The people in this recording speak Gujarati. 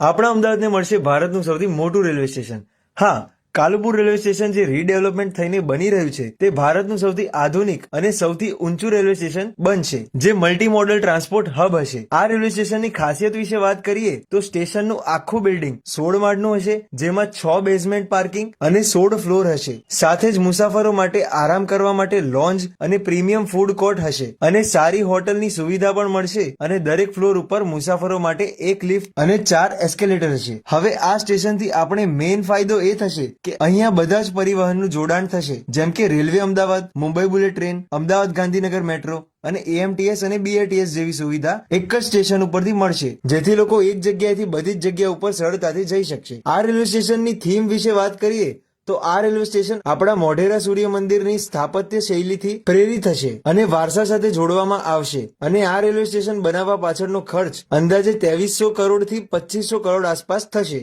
આપણા અમદાવાદને મળશે ભારતનું સૌથી મોટું રેલવે સ્ટેશન. હા કાલુપુર રેલવે સ્ટેશન જે રીડેવલપમેન્ટ થઈને બની રહ્યું છે, તે ભારતનું સૌથી આધુનિક અને સૌથી ઊંચું રેલવે સ્ટેશન બનશે, જે મલ્ટી મોડલ ટ્રાન્સપોર્ટ હબ હશે. આ રેલવે સ્ટેશનની ખાસિયત વિશે વાત કરીએ, તો સ્ટેશનનું આખું બિલ્ડિંગ સોળ માળનું હશે, જેમાં છ બેઝમેન્ટ પાર્કિંગ અને સોળ ફ્લોર હશે. સાથે જ મુસાફરો માટે આરામ કરવા માટે લોન્જ અને પ્રીમિયમ ફૂડ કોર્ટ હશે. અને સારી હોટલની સુવિધા પણ મળશે અને દરેક ફ્લોર ઉપર મુસાફરો માટે એક લિફ્ટ અને ચાર એસ્કેલેટર હશે. હવે આ સ્ટેશનથી આપણે મેઇન ફાયદો એ થશે કે અહીંયા બધા જ પરિવહનનું જોડાણ થશે. જેમ કે railway Ahmedabad, Mumbai bullet train, Ahmedabad Gandhinagar metro અને એએમટીએસ અને બીએટીએસ જેવી સુવિધા એક જ સ્ટેશન ઉપરથી મળશે, જેથી લોકો એક જગ્યાએથી બધી જ જગ્યા ઉપર સરળતાથી જઈ શકશે. આ રેલવે સ્ટેશનની થીમ વિશે વાત કરીએ, તો આ રેલવે સ્ટેશન આપણા મોઢેરા સૂર્ય મંદિરની સ્થાપત્ય શૈલીથી પ્રેરિત હશે અને વારસા સાથે જોડવામાં આવશે. અને આ રેલવે સ્ટેશન બનાવવા પાછળનો ખર્ચ અંદાજે ત્રેવીસો કરોડથી પચીસો કરોડ આસપાસ થશે.